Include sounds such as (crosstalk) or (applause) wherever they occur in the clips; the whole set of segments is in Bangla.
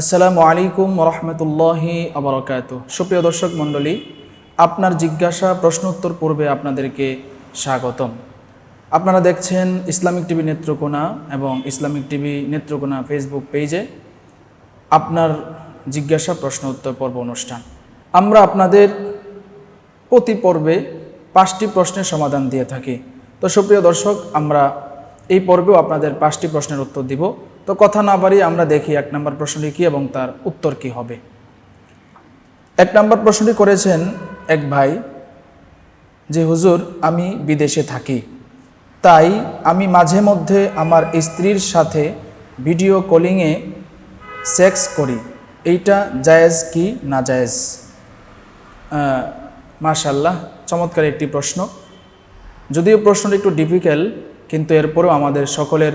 আসসালামু আলাইকুম রহমতুল্লাহি আবরকাত সুপ্রিয় দর্শক মণ্ডলী, আপনার জিজ্ঞাসা প্রশ্ন উত্তর পূর্বে আপনাদেরকে স্বাগতম। আপনারা দেখছেন ইসলামিক টিভি নেত্রকোনা এবং ইসলামিক টিভি নেত্রকোনা ফেসবুক পেজে আপনার জিজ্ঞাসা প্রশ্ন উত্তর পর্ব অনুষ্ঠান। আমরা আপনাদের প্রতি পর্বে পাঁচটি প্রশ্নের সমাধান দিয়ে থাকি। তো সুপ্রিয় দর্শক, আমরা এই পর্বেও আপনাদের পাঁচটি প্রশ্নের উত্তর দিব। তো কথা না বাড়িয়ে আমরা দেখি এক নম্বর প্রশ্নটি কী এবং তার উত্তর কী হবে। এক নম্বর প্রশ্নটি করেছেন এক ভাই যে, হুজুর, আমি বিদেশে থাকি। তাই আমি মাঝে মধ্যে আমার স্ত্রীর সাথে ভিডিও কলিংয়ে সেক্স করি। এইটা জায়েজ কি না জায়েজ? মাশাল্লাহ চমৎকার একটি প্রশ্ন। যদিও প্রশ্নটি একটু ডিফিকাল্ট কিন্তু এরপরেও আমাদের সকলের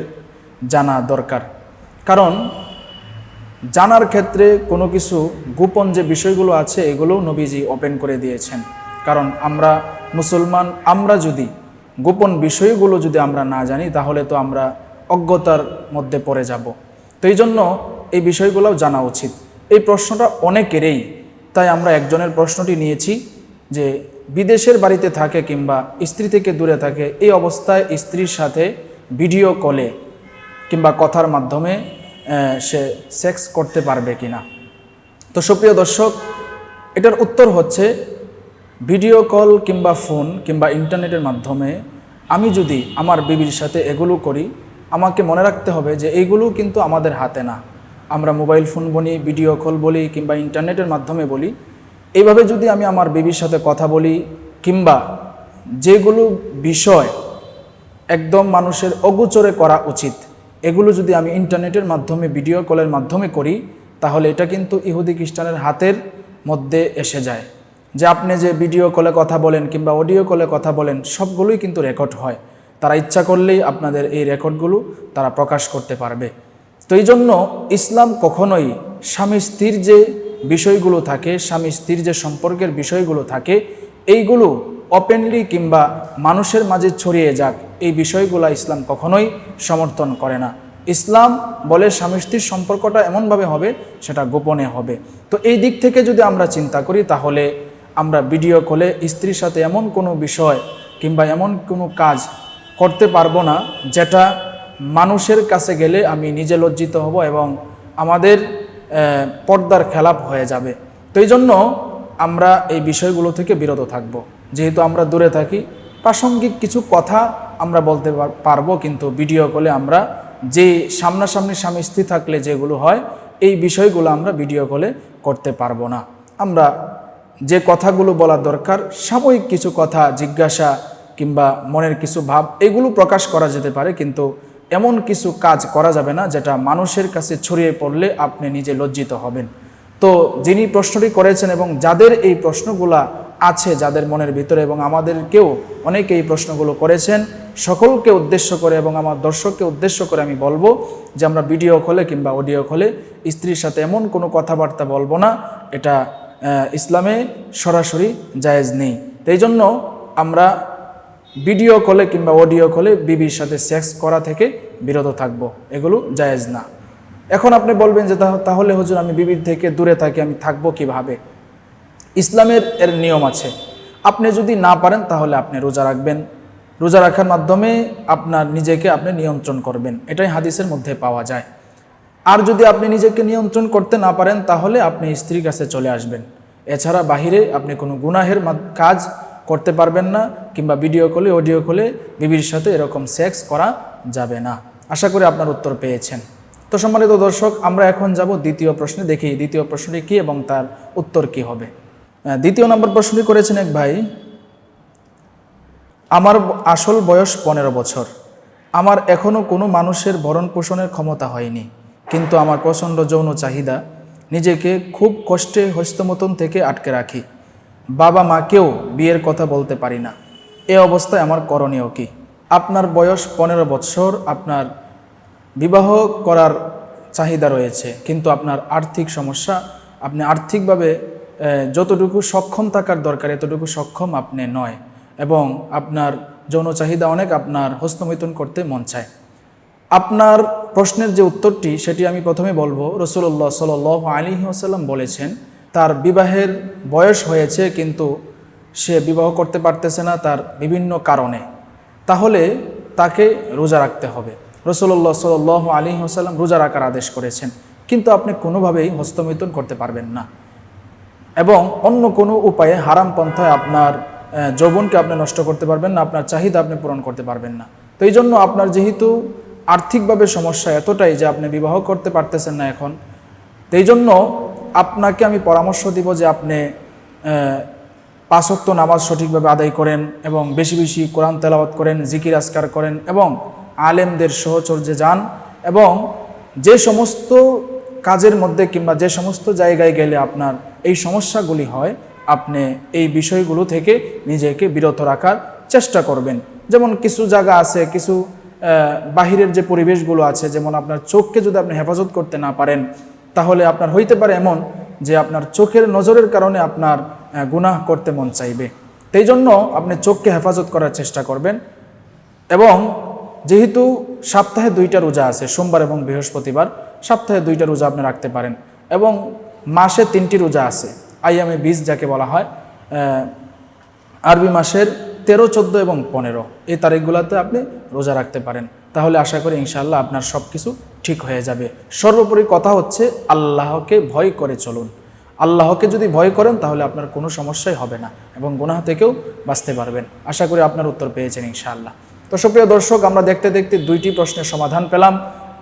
জানা দরকার। কারণ জানার ক্ষেত্রে কোনো কিছু গোপন যে বিষয়গুলো আছে এগুলোও নবীজি ওপেন করে দিয়েছেন। কারণ আমরা মুসলমান, আমরা যদি গোপন বিষয়গুলো যদি আমরা না জানি, তাহলে তো আমরা অজ্ঞতার মধ্যে পড়ে যাব। তো এই জন্য এই বিষয়গুলোও জানা উচিত। এই প্রশ্নটা অনেকেরই, তাই আমরা একজনের প্রশ্নটি নিয়েছি যে বিদেশের বাড়িতে থাকে কিংবা স্ত্রী থেকে দূরে থাকে, এই অবস্থায় স্ত্রীর সাথে ভিডিও কলে কিংবা কথার মাধ্যমে সে সেক্স করতে পারবে কিনা। তো সুপ্রিয় দর্শক, এটার উত্তর হচ্ছে ভিডিও কল কিংবা ফোন কিংবা ইন্টারনেটের মাধ্যমে আমি যদি আমার বিবির সাথে এগুলো করি, আমাকে মনে রাখতে হবে যে এইগুলো কিন্তু আমাদের হাতে না। আমরা মোবাইল ফোন বলি ভিডিও কল বলি কিংবা ইন্টারনেটের মাধ্যমে বলি। এইভাবে যদি আমি আমার বিবির সাথে কথা বলি কিংবা যেগুলো বিষয় একদম মানুষের অগোচরে করা উচিত এগুলো যদি আমি ইন্টারনেটের মাধ্যমে, ভিডিও কলের মাধ্যমে করি, তাহলে এটা কিন্তু ইহুদি খ্রিস্টানের হাতের মধ্যে এসে যায়। যে আপনি যে ভিডিও কলে কথা বলেন কিংবা অডিও কলে কথা বলেন, সবগুলোই কিন্তু রেকর্ড হয়। তারা ইচ্ছা করলেই আপনাদের এই রেকর্ডগুলো তারা প্রকাশ করতে পারবে। তো এই জন্য ইসলাম কখনোই স্বামী স্ত্রীর যে বিষয়গুলো থাকে, স্বামী স্ত্রীর যে সম্পর্কের বিষয়গুলো থাকে, এইগুলো ওপেনলি কিংবা মানুষের মাঝে ছড়িয়ে যাক, এই বিষয়গুলো ইসলাম কখনোই সমর্থন করে না। ইসলাম বলে স্বামী স্ত্রীর সম্পর্কটা এমনভাবে হবে, সেটা গোপনে হবে। তো এই দিক থেকে যদি আমরা চিন্তা করি, তাহলে আমরা ভিডিও কলে স্ত্রীর সাথে এমন কোনো বিষয় কিংবা এমন কোনো কাজ করতে পারব না, যেটা মানুষের কাছে গেলে আমি নিজে লজ্জিত হব এবং আমাদের পর্দার খেলাপ হয়ে যাবে। তো এই জন্য আমরা এই বিষয়গুলো থেকে বিরত থাকব। যেহেতু আমরা দূরে থাকি, প্রাসঙ্গিক কিছু কথা আমরা বলতে পার- পারব, কিন্তু ভিডিও কলে আমরা যে সামনাসামনি স্বামী স্ত্রী থাকলে যেগুলো হয়, এই বিষয়গুলো আমরা ভিডিও কলে করতে পারব না। আমরা যে কথাগুলো বলা দরকার, সাময়িক কিছু কথা, জিজ্ঞাসা কিংবা মনের কিছু ভাব, এগুলো প্রকাশ করা যেতে পারে, কিন্তু এমন কিছু কাজ করা যাবে না যেটা মানুষের কাছে ছড়িয়ে পড়লে আপনি নিজে লজ্জিত হবেন। তো যিনি প্রশ্নটি করেছেন এবং যাদের এই প্রশ্নগুলা আছে যাদের মনের ভিতরে এবং আমাদেরকেও অনেকে এই প্রশ্নগুলো করেছেন। সকলকে উদ্দেশ্য করে এবং আমার দর্শককে উদ্দেশ্য করে আমি বলব যে আমরা ভিডিও কলে কিংবা অডিও কলে স্ত্রীর সাথে এমন কোনো কথাবার্তা বলব না, এটা ইসলামে সরাসরি জায়েজ নেই। তো জন্য আমরা ভিডিও কলে কিংবা অডিও কলে বিবির সাথে সেক্স করা থেকে বিরত থাকব, এগুলো জায়েজ না। এখন আপনি বলবেন যে তাহলে হুজুর আমি বিবির থেকে দূরে থাকি, আমি থাকব কীভাবে? ইসলামের এর নিয়ম আছে। আপনি যদি না পারেন, তাহলে আপনি রোজা রাখবেন। রোজা রাখার মাধ্যমে আপনার নিজেকে আপনি নিয়ন্ত্রণ করবেন। এটাই হাদিসের মধ্যে পাওয়া যায়। আর যদি আপনি নিজেকে নিয়ন্ত্রণ করতে না পারেন, তাহলে আপনি স্ত্রীর কাছে চলে আসবেন। এছাড়া বাহিরে আপনি কোনো গুনাহের কাজ করতে পারবেন না, কিংবা ভিডিও কলে অডিও কলে বিবির সাথে এরকম সেক্স করা যাবে না। আশা করি আপনার উত্তর পেয়েছেন। তো সম্মানিত দর্শক, আমরা এখন যাব দ্বিতীয় প্রশ্নে, দেখি দ্বিতীয় প্রশ্নটি কী এবং তার উত্তর কি হবে। দ্বিতীয় নম্বর প্রশ্নটি করেছেন এক ভাই, আমার আসল বয়স পনেরো বছর। আমার এখনও কোনো মানুষের ভরণ পোষণের ক্ষমতা হয়নি। কিন্তু আমার প্রচণ্ড যৌন চাহিদা। নিজেকে খুব কষ্টে হস্তমতন থেকে আটকে রাখি। বাবা মাকেও বিয়ের কথা বলতে পারি না। এ অবস্থায় আমার করণীয় কি? আপনার বয়স পনেরো বছর, আপনার বিবাহ করার চাহিদা রয়েছে। কিন্তু আপনার আর্থিক সমস্যা, আপনি আর্থিকভাবে যতটুকু সক্ষম থাকার দরকার, এতটুকু সক্ষম আপনি নয়। এবং আপনার যৌন চাহিদা অনেক আপনার হস্তমৈথুন করতে মন চায়। আপনার প্রশ্নের যে উত্তরটি, সেটি আমি প্রথমে বলব। রসুল্লাহ সাল আলী আসাল্লাম বলেছেন, তার বিবাহের বয়স হয়েছে, কিন্তু সে বিবাহ করতে পারতেছে না তার বিভিন্ন কারণে। তাহলে তাকে রোজা রাখতে হবে। রসুল্লাহ সাল আলী আসাল্লাম রোজা রাখার আদেশ করেছেন। কিন্তু আপনি কোনোভাবেই হস্তমিথুন করতে পারবেন না। এবং অন্য কোনো উপায়ে হারাম পন্থায় আপনার যৌবনকে আপনি নষ্ট করতে পারবেন না, আপনার চাহিদা আপনি পূরণ করতে পারবেন না। তো এই জন্য আপনার যেহেতু আর্থিকভাবে সমস্যা এতটাই যে আপনি বিবাহ করতে পারতেছেন না এখন, তো এই জন্য আপনাকে আমি পরামর্শ দিব যে আপনি পাঁচক্ত নামাজ সঠিকভাবে আদায় করেন এবং বেশি বেশি কোরআন তেলাওয়াত করেন, জিকির আসকার করেন এবং আলেমদের সহচর্যে যান এবং যে সমস্ত কাজের মধ্যে কিংবা যে সমস্ত জায়গায় গেলে আপনার এই সমস্যাগুলি হয়, আপনি এই বিষয়গুলো থেকে নিজেকে বিরত রাখার চেষ্টা করবেন। যেমন কিছু জায়গা আছে, কিছু বাহিরের যে পরিবেশগুলো আছে, যেমন আপনার চোখকে যদি আপনি হেফাজত করতে না পারেন, তাহলে আপনার হইতে পারে এমন যে আপনার চোখের নজরের কারণে আপনার গুনাহ করতে মন চাইবে। সেই জন্য আপনি চোখকে হেফাজত করার চেষ্টা করবেন এবং যেহেতু সপ্তাহে দুইটা রোজা আছে, সোমবার এবং বৃহস্পতিবার, সপ্তাহে দুইটা রোজা আপনি রাখতে পারেন। এবং মাসে তিনটি রোজা আছে আইয়ামে বিশ যাকে বলা হয় আরবি মাসের তেরো, চোদ্দ এবং পনেরো। এই তারিখগুলোতে আপনি রোজা রাখতে পারেন। তাহলে আশা করি ইনশাল্লাহ আপনার সব কিছু ঠিক হয়ে যাবে। সর্বোপরি কথা হচ্ছে, আল্লাহকে ভয় করে চলুন। আল্লাহকে যদি ভয় করেন, তাহলে আপনার কোনো সমস্যাই হবে না এবং গুনাহ থেকেও বাঁচতে পারবেন। আশা করি আপনার উত্তর পেয়েছেন ইনশাআল্লাহ। তো সুপ্রিয় দর্শক, আমরা দেখতে দেখতে দুইটি প্রশ্নের সমাধান পেলাম।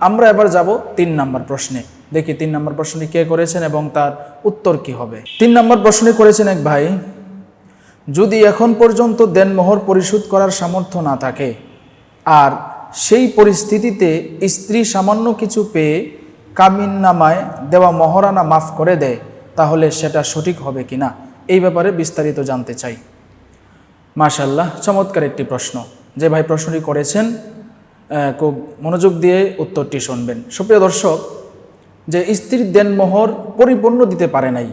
আমরা এবার যাব তিন নম্বর প্রশ্নে। দেখি তিন নম্বর প্রশ্নটি কে করেছেন এবং তার উত্তর কি হবে। তিন নম্বর প্রশ্নটি করেছেন এক ভাই, যদি এখন পর্যন্ত দেনমোহর পরিশোধ করার সামর্থ্য না থাকে, আর সেই পরিস্থিতিতে স্ত্রী সামান্য কিছু পেয়ে কামিন নামায় দেওয়া মহরানা মাফ করে দেয়, তাহলে সেটা সঠিক হবে কিনা? এই ব্যাপারে বিস্তারিত জানতে চাই। মাশাল্লাহ চমৎকার একটি প্রশ্ন। যে ভাই প্রশ্নটি করেছেন খুব মনোযোগ দিয়ে উত্তরটি শুনবেন। সুপ্রিয় দর্শক, যে স্ত্রীর দেনমোহর পরিপূর্ণ দিতে পারে নাই,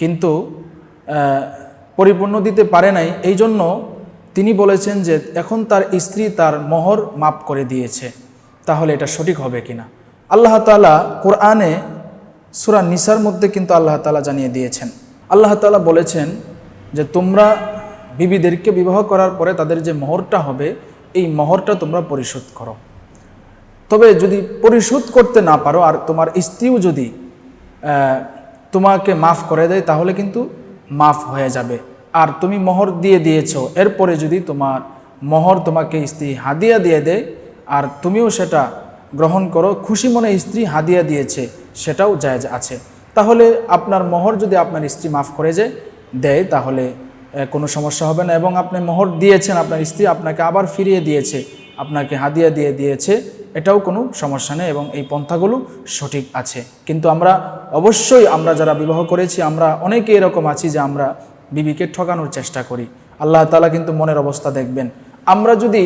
কিন্তু পরিপূর্ণ দিতে পারে নাই এই জন্য তিনি বলেছেন যে এখন তার স্ত্রী তার মোহর মাপ করে দিয়েছে। তাহলে এটা সঠিক হবে কিনা? আল্লাহ তালা কোরআনে সুরা নিসার মধ্যে কিন্তু আল্লাহ তালা জানিয়ে দিয়েছেন। আল্লাহ তালা বলেছেন যে, তোমরা বিবিদেরকে বিবাহ করার পরে তাদের যে মোহরটা হবে, এই মোহরটা তোমরা পরিশোধ করো। তবে যদি পরিশোধ করতে না পারো আর তোমার স্ত্রীও যদি তোমাকে মাফ করে দেয়, তাহলে কিন্তু মাফ হয়ে যাবে। আর তুমি মোহর দিয়ে দিয়েছ, এরপরে যদি তোমার মোহর তোমাকে স্ত্রী হাদিয়া দিয়ে দেয়, আর তুমিও সেটা গ্রহণ করো, খুশি মনে স্ত্রী হাদিয়া দিয়েছে, সেটাও জায়জ আছে। তাহলে আপনার মোহর যদি আপনার স্ত্রী মাফ করে যায় দেয়, তাহলে কোনো সমস্যা হবে না। এবং আপনি মোহর দিয়েছেন আপনার স্ত্রী, আপনাকে আবার ফিরিয়ে দিয়েছে, আপনাকে হাদিয়া দিয়ে দিয়েছে, এটাও কোনো সমস্যা নেই এবং এই পন্থাগুলো সঠিক আছে। কিন্তু আমরা অবশ্যই আমরা যারা বিবাহ করেছি, আমরা অনেকে এরকম আছি যে আমরা বিবিকে ঠকানোর চেষ্টা করি। আল্লাহ তালা কিন্তু মনের অবস্থা দেখবেন। আমরা যদি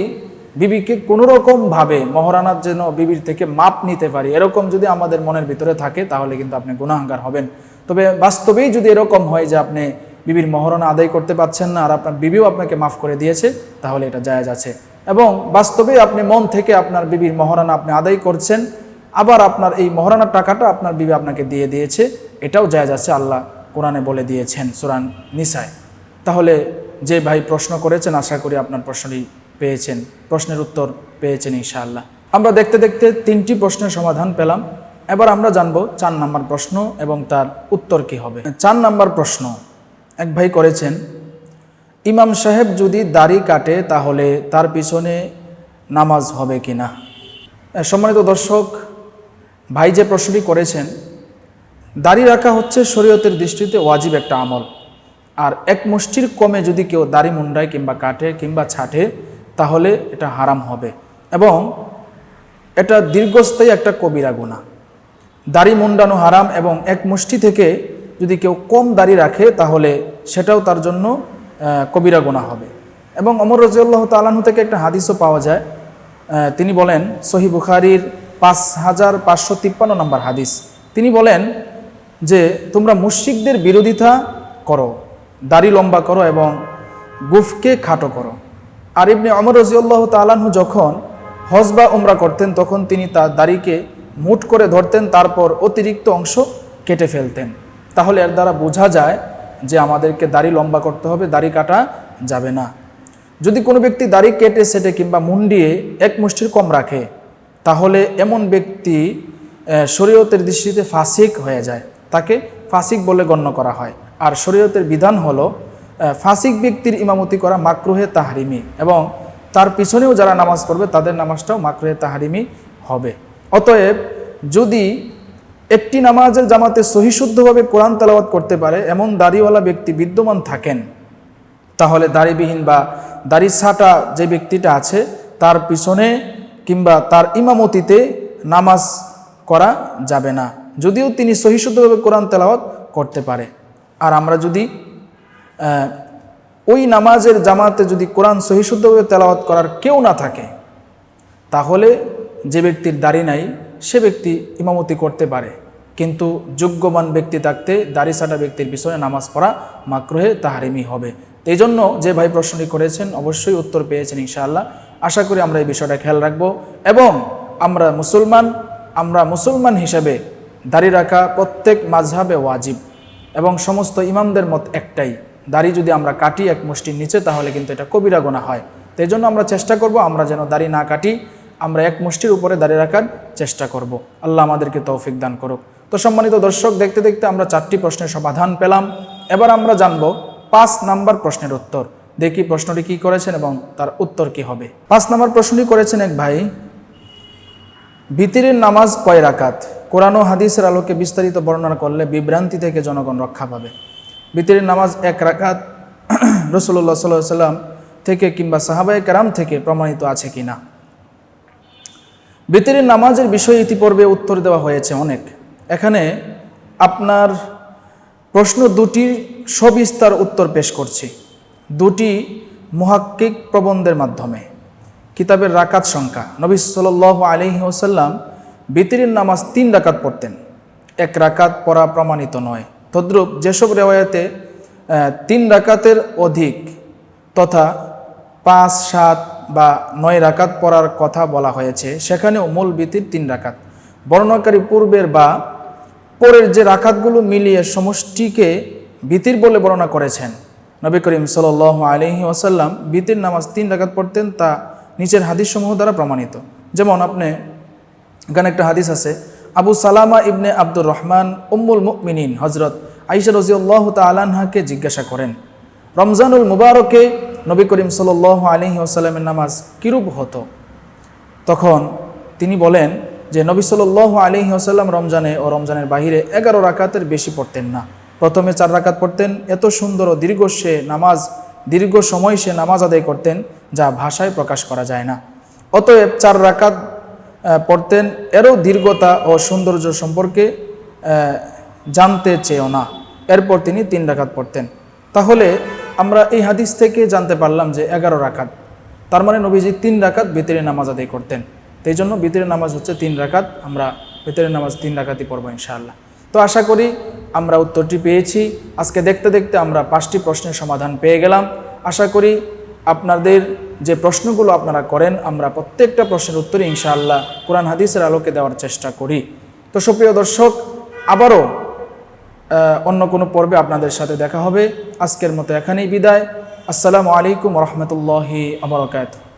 বিবিকে কোনো রকমভাবে মহারানার জন্য বিবির থেকে মাপ নিতে পারি, এরকম যদি আমাদের মনের ভিতরে থাকে, তাহলে কিন্তু আপনি গুণাহগার হবেন। তবে বাস্তবেই যদি এরকম হয় যে আপনি বিবির মহারণা আদায় করতে পারছেন না, আর আপনার বিবিও আপনাকে মাফ করে দিয়েছে, তাহলে এটা জায়েজ আছে। এবং বাস্তবে আপনি মন থেকে আপনার বিবির মহারণা আপনি আদায় করছেন, আবার আপনার এই মহারানার টাকাটা আপনার বিবি আপনাকে দিয়ে দিয়েছে, এটাও জায়েজ আছে আল্লাহ কোরআনে বলে দিয়েছেন সুরান নিসায়। তাহলে যে ভাই প্রশ্ন করেছেন, আশা করি আপনার প্রশ্নটি পেয়েছেন, প্রশ্নের উত্তর পেয়েছেন ইনশাআল্লাহ। আমরা দেখতে দেখতে তিনটি প্রশ্নের সমাধান পেলাম, এবার আমরা জানব চার নাম্বার প্রশ্ন এবং তার উত্তর কি হবে। চার নাম্বার প্রশ্ন এক ভাই করেছেন, ইমাম সাহেব যদি দাড়ি কাটে তাহলে তার পিছনে নামাজ হবে কি না? সম্মানিত দর্শক, ভাই যে প্রশ্নটি করেছেন, দাড়ি রাখা হচ্ছে শরীয়তের দৃষ্টিতে ওয়াজিব একটা আমল। আর এক মুষ্টির কমে যদি কেউ দাড়ি মুন্ডায় কিংবা কাটে কিংবা ছাটে, তাহলে এটা হারাম হবে এবং এটা দীর্ঘস্থায়ী একটা কবিরা গুণা দাড়ি মুন্ডানো হারাম এবং এক মুষ্টি থেকে যদি কেউ কম দাড়ি রাখে, তাহলে সেটাও তার জন্য কবিরা গোনা হবে। এবং অমর রাজিউল্লাহ তালাহু থেকে একটা হাদিসও পাওয়া যায়। তিনি বলেন সহি বুখারির পাঁচ হাজার পাঁচশো তিপ্পান্ন নম্বর হাদিস। তিনি বলেন যে, তোমরা মুশরিকদের বিরোধিতা করো, দাড়ি লম্বা করো এবং গুফকে খাটো করো। আর ইবনে অমর রাজিউল্লাহ তালাহু যখন হজ বা উমরা করতেন, তখন তিনি তার দাড়িকে মুঠ করে ধরতেন, তারপর অতিরিক্ত অংশ কেটে ফেলতেন। তাহলে এর দ্বারা বোঝা যায় যে আমাদেরকে দাড়ি লম্বা করতে হবে, দাড়ি কাটা যাবে না। যদি কোনো ব্যক্তি দাড়ি কেটে, সেটে কিংবা মুন্ডিয়ে এক মুষ্টির কম রাখে, তাহলে এমন ব্যক্তি শরীয়তের দৃষ্টিতে ফাসিক হয়ে যায়। তাকে ফাসিক বলে গণ্য করা হয়। আর শরীয়তের বিধান হলো ফাসিক ব্যক্তির ইমামতি করা মাকরুহে তাহারিমি এবং তার পিছনেও যারা নামাজ পড়বে, তাদের নামাজটাও মাকরুহে তাহারিমি হবে। অতএব যদি একটি নামাজের জামাতে সহিশুদ্ধভাবে কোরআন তেলাওয়াত করতে পারে এমন দাড়িওয়ালা ব্যক্তি বিদ্যমান থাকেন। তাহলে দাড়িবিহীন বা দাড়ি ছাটা যে ব্যক্তিটা আছে, তার পিছনে কিংবা তার ইমামতিতে নামাজ করা যাবে না। যদিও তিনি সহিশুদ্ধভাবে কোরআন তেলাওয়াত করতে পারে। আর আমরা যদি ওই নামাজের জামাতে যদি কোরআন সহিশুদ্ধভাবে তেলাওয়াত করার কেউ না থাকে, তাহলে যে ব্যক্তির দাড়ি নাই, সে ব্যক্তি ইমামতি করতে পারে। কিন্তু যোগ্যমান ব্যক্তি থাকতে দাড়ি সাটা ব্যক্তির পিছনে নামাজ পড়া মাকরুহে তাহারিমি হবে। এই জন্য যে ভাই প্রশ্নটি করেছেন, অবশ্যই উত্তর পেয়েছেন ইনশাআল্লাহ। আশা করি আমরা এই বিষয়টা খেয়াল রাখব। এবং আমরা মুসলমান আমরা মুসলমান হিসেবে দাড়ি রাখা প্রত্যেক মাঝহাবে ওয়াজিব। এবং সমস্ত ইমামদের মত একটাই, দাড়ি যদি আমরা কাটি এক মুষ্টির নিচে, তাহলে কিন্তু এটা কবিরা গোনা হয়। তো জন্য আমরা চেষ্টা করব, আমরা যেন দাড়ি না কাটি, আমরা এক মুষ্টির উপরে দাঁড়িয়ে রাখার চেষ্টা করব। আল্লাহ আমাদেরকে তৌফিক দান করুক। তো সম্মানিত দর্শক, দেখতে দেখতে আমরা চারটি প্রশ্নের সমাধান পেলাম। এবার আমরা জানব পাঁচ নাম্বার প্রশ্নের উত্তর। দেখি প্রশ্নটি কি করেছেন এবং তার উত্তর কি হবে। পাঁচ নাম্বার প্রশ্নটি করেছেন এক ভাই, ভিতিরের নামাজ কয় রাকাত? কোরআন হাদিসের আলোকে বিস্তারিত বর্ণনা করলে বিভ্রান্তি থেকে জনগণ রক্ষা পাবে। ভিতিরের নামাজ এক রাকাত (clears throat) রসুল্লাহ সাল্লাহ সাল্লাম থেকে কিংবা সাহাবাই কারাম থেকে প্রমাণিত আছে কিনা? বেতেরের নামাজের বিষয়ে ইতিপূর্বে উত্তর দেওয়া হয়েছে অনেক। এখানে আপনার প্রশ্ন দুটির সবিস্তার উত্তর পেশ করছি। দুটি মুহাক্কিক প্রবন্ধের মাধ্যমে। কিতাবের রাকাত সংখ্যা। নবী সাল আলহি ওসাল্লাম বিতিরের নামাজ তিন রাকাত পড়তেন। এক রাকাত পড়া প্রমাণিত নয়। তদ্রূপ যেসব রেওয়ায়তে তিন রাকাতের অধিক তথা পাঁচ, সাত বা নয় রাকাত পড়ার কথা বলা হয়েছে, সেখানেও মূল বিতির তিন রাকাত। বর্ণনাকারী পূর্বের বা পরের যে রাকাতগুলো মিলিয়ে সমষ্টিকে বিতির বলে বর্ণনা করেছেন। নবী করিম সাল আলহি ওসাল্লাম বিতির নামাজ তিন রাকাত পড়তেন তা নিচের হাদিসসমূহ দ্বারা প্রমাণিত। যেমন আপনি এখানে একটা হাদিস আছে, আবু সালামা ইবনে আব্দুর রহমান উম্মুল মুকমিনিন হজরত আইসা রজিউল্লাহ তালানহাকে জিজ্ঞাসা করেন, রমজানুল মুবারকে নবী করিম সাল আলহি আসাল্লামের নামাজ কিরূপ হতো? তখন তিনি বলেন যে নবী সাল আলহি আসাল্লাম রমজানে ও রমজানের বাহিরে এগারো রাকাতের বেশি পড়তেন না। প্রথমে চার রাকাত পড়তেন, এত সুন্দর ও দীর্ঘ সে নামাজ, দীর্ঘ সময় সে নামাজ আদায় করতেন যা ভাষায় প্রকাশ করা যায় না। অতএব চার রাকাত পড়তেন, এরও দীর্ঘতা ও সৌন্দর্য সম্পর্কে জানতে চেয়েও না। এরপর তিনি তিন রাকাত পড়তেন। তাহলে আমরা এই হাদিস থেকে জানতে পারলাম যে এগারো রাকাত, তার মানে নবীজি তিন রাকাত বেতেরে নামাজ আদায় করতেন। তো এই জন্য বেতের নামাজ হচ্ছে তিন রাকাত, আমরা বেতের নামাজ তিন রাকাতই পড়ব ইনশাআল্লাহ। তো আশা করি আমরা উত্তরটি পেয়েছি। আজকে দেখতে দেখতে আমরা পাঁচটি প্রশ্নের সমাধান পেয়ে গেলাম। আশা করি আপনাদের যে প্রশ্নগুলো আপনারা করেন, আমরা প্রত্যেকটা প্রশ্নের উত্তরে ইনশাআল্লাহ কোরআন হাদিসের আলোকে দেওয়ার চেষ্টা করি। তো সুপ্রিয় দর্শক, আবারও অন্য কোনো পর্বে আপনাদের সাথে দেখা হবে। আজকের মতো এখানেই বিদায়। আসসালামু আলাইকুম রহমতুল্লাহি আবরকাত